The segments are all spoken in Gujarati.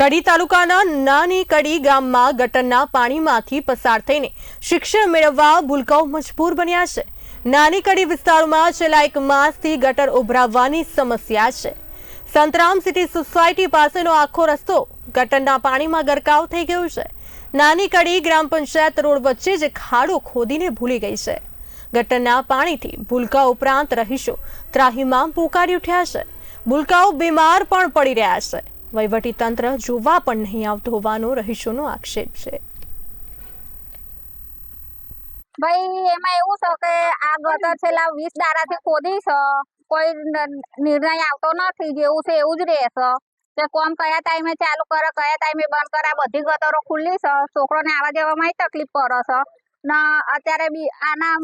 કડી તાલુકાના નાની કડી ગામમાં ગટરના પાણીમાંથી પસાર થઈને શિક્ષણ મેળવવા ભૂલકાઓ મજબૂર બન્યા છે. નાની કડી વિસ્તારમાં છેલ્લા એક માસથી ગટર ઉભરાવવાની સમસ્યા છે. સંતરામ સિટી સોસાયટી પાસેનો આખો રસ્તો ગટરના પાણીમાં ગરકાવ થઈ ગયો છે. નાની કડી ગ્રામ પંચાયત રોડ વચ્ચે જ ખાડો ખોદીને ભૂલી ગઈ છે. ગટરના પાણીથી ભૂલકા ઉપરાંત રહીશો ત્રાહીમાં પોકારી ઉઠ્યા છે. ભૂલકાઓ બીમાર પણ પડી રહ્યા છે. વહીવટી તંત્ર જોવા પણ નહીં આવતું હોવાનો રહીશોનો આક્ષેપ છે. ભાઈ, એમાં એવું છે કે આ ગટર છેલ્લા વીસ દાડાથી ખોદી છે. કોઈ નિર્ણય આવતો નથી, જેવું છે એવું જ રહેશે. કે કોમ કયા ટાઈમે ચાલુ કરે, કયા ટાઈમે બંધ કરે બધી ગટરો ખુલ્લી છે. છોકરોને આવવા જવામાં તકલીફ પડે છે. ને, અત્યારે બી આના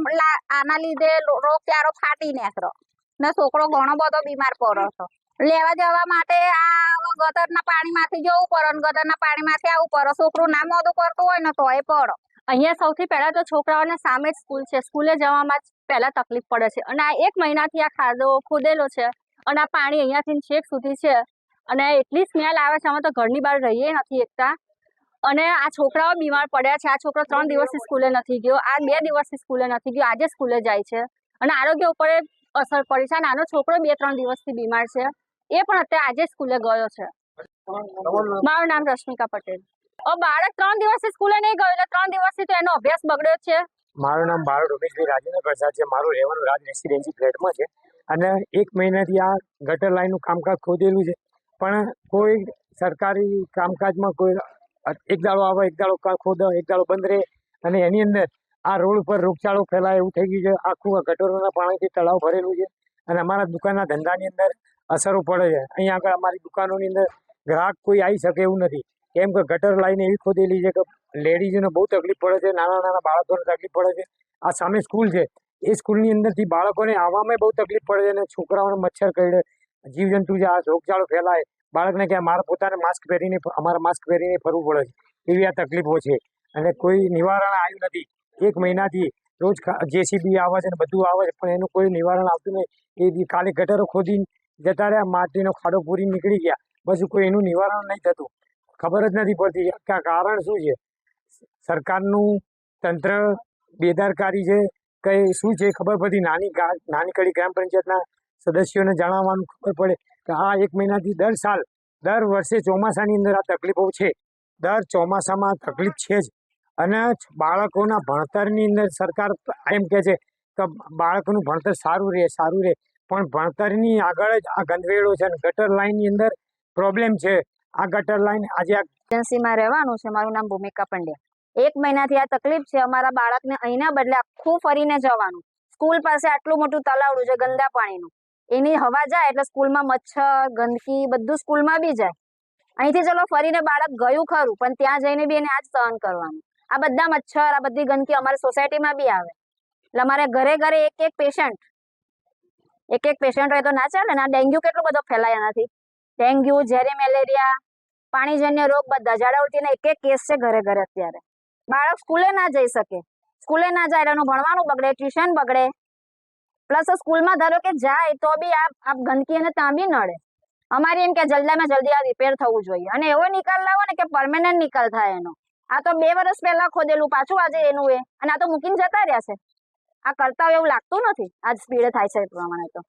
આના લીધે રોગ રોગચાળો ફાટી નીકળ્યો ને છોકરો ઘણો બધો બીમાર પડે છે. લેવા જવા માટે આ ગટરના પાણીમાંથી જવું પડે ને ગટરના પાણીમાંથી આવવું પડે, છોકરું ના મોઢું કરતું હોય ને એ પડે. અહીંયા સૌથી પહેલા તો છોકરાઓને સામે જ સ્કૂલ છે. સ્કૂલે જવામાં જ પહેલા તકલીફ પડે છે. અને આ એક મહિનાથી આ ખાડો ખોદેલો છે અને આ પાણી અહીંયાથી છેક સુધી છે. અને એટલી સ્મેલ આવે છે, અમે તો ઘરની બહાર રહીએ નથી એકતા. અને આ છોકરાઓ બીમાર પડ્યા છે. આ છોકરો ત્રણ દિવસથી સ્કૂલે નથી ગયો. આ બે દિવસથી સ્કૂલે નથી ગયો. આજે સ્કૂલે જાય છે. અને આરોગ્ય ઉપર અસર પડી છે. નાનો છોકરો બે ત્રણ દિવસથી બીમાર છે. એ પણ અત્યારે આજે સ્કૂલે ગયો છે. મારું નામ રશ્મિકા પટેલ. ઓ બાળક ત્રણ દિવસથી સ્કૂલે નહીં ગયો એટલે ત્રણ દિવસથી તો એનો અભ્યાસ બગડ્યો છે. મારું નામ બાળ રમેશભાઈ રાજેન્દ્ર પ્રસાદ છે. મારું રહેવાનું રાજ રેસિડેન્સી ફ્લેટમાં છે. અને એક મહિનાથી આ ગટર લાઈનનું કામકાજ ખોદેલું છે. પણ કોઈ સરકારી કામકાજમાં કોઈ એક દાડો આવે એક દાડો ખોદ એક દાડો બંધ રહે. અને એની અંદર આ રોડ ઉપર રોગચાળો ફેલાય એવું થઈ ગયું છે. આખું આ ગટરોના પાણીથી તળાવ ભરેલું છે. અને અમારા દુકાનના ધંધાની અંદર અસરો પડે છે. અહીંયા આગળ અમારી દુકાનોની અંદર ગ્રાહક કોઈ આવી શકે એવું નથી. કેમ કે ગટર લાઈને એવી ખોદેલી છે કે લેડીઝોને બહુ તકલીફ પડે છે, નાના નાના બાળકોને તકલીફ પડે છે. આ સામે સ્કૂલ છે. એ સ્કૂલની અંદરથી બાળકોને આવવામાં બહુ તકલીફ પડે છે અને છોકરાઓને મચ્છર કરડે. જીવજંતુ છે, આ રોગચાળો ફેલાય. બાળકને ક્યાં મારે પોતાને માસ્ક પહેરીને, અમારે માસ્ક પહેરીને ફરવું પડે છે. એવી આ તકલીફો છે. અને કોઈ નિવારણ આવ્યું નથી. એક મહિનાથી રોજ જેસીબી આવે છે ને બધું આવે છે, પણ એનું કોઈ નિવારણ આવતું નહીં. એ કાલે ગટરો ખોદીને જતા રહ્યા, માટીનો ખાડો પૂરી નીકળી ગયા. પછી કોઈ એનું નિવારણ નહીં થતું. ખબર જ નથી પડતી કે કારણ શું છે. સરકારનું તંત્ર બેદરકારી છે કે શું છે ખબર પડતી. નાની નાની કડી ગ્રામ પંચાયતના સદસ્યોને જણાવવાનું ખબર પડે કે આ એક મહિનાથી દર સાલ, દર વર્ષે ચોમાસાની અંદર આ તકલીફો છે. દર ચોમાસામાં તકલીફ છે જ. અને બાળકોના ભણતરની અંદર સરકાર એમ કહે છે કે બાળકોનું ભણતર સારું રહે સારું રહે. પણ ભણતરની આગળ જ આ ગંદવેડો છે અને ગટર લાઇનની અંદર પ્રોબ્લેમ છે. આ ગટર લાઈન આજે એજન્સીમાં રહેવાનું છે. મારું નામ ભૂમિકા પંડ્યા. એક મહિનાથી આ તકલીફ છે. અમારા બાળકને અહીંના બદલે આખું ફરીને જવાનું. સ્કૂલ પાસે આટલું મોટું તલાવડું છે, ગંદા પાણીનું. એની હવા જાય એટલે સ્કૂલમાં મચ્છર, ગંદકી, બધું સ્કૂલમાં બી જાય. અહીંથી ચલો ફરીને બાળક ગયું ખરું, પણ ત્યાં જઈને બી એને આ જ સહન કરવાનું. આ બધા મચ્છર, આ બધી ગંદકી અમારી સોસાયટીમાં બી આવે. એટલે અમારે ઘરે ઘરે એક એક પેશન્ટ એક એક પેશન્ટ હોય તો ના ચાલે ને? આ ડેન્ગ્યુ કેટલો બધો ફેલાય એનાથી ડેન્ગ્યુ, ઝેરી મેલેરિયા, પાણીજન્ય રોગ બધા. ઝાડા ઉલટીના એક એક કેસ છે ઘરે ઘરે અત્યારે. બાળક સ્કૂલે ના જઈ શકે. સ્કૂલે ના જાય, એનું ભણવાનું બગડે, ટ્યુશન બગડે. પ્લસ સ્કૂલમાં ધારો કે જાય, તો બી આ આપ ગંદકી અને ત્યાં નડે. અમારે એમ કે જલ્દીમાં જલ્દી આ રિપેર થવું જોઈએ. અને એવો નિકાલ લાવો ને કે પરમેનન્ટ નિકાલ થાય એનો. આ તો બે વર્ષ પહેલા ખોદેલું, પાછું આજે એનું એ. અને આ તો મૂકીને જતા રહ્યા છે. આ કરતા હોય એવું લાગતું નથી. આજ સ્પીડે થાય છે એ પ્રમાણે તો.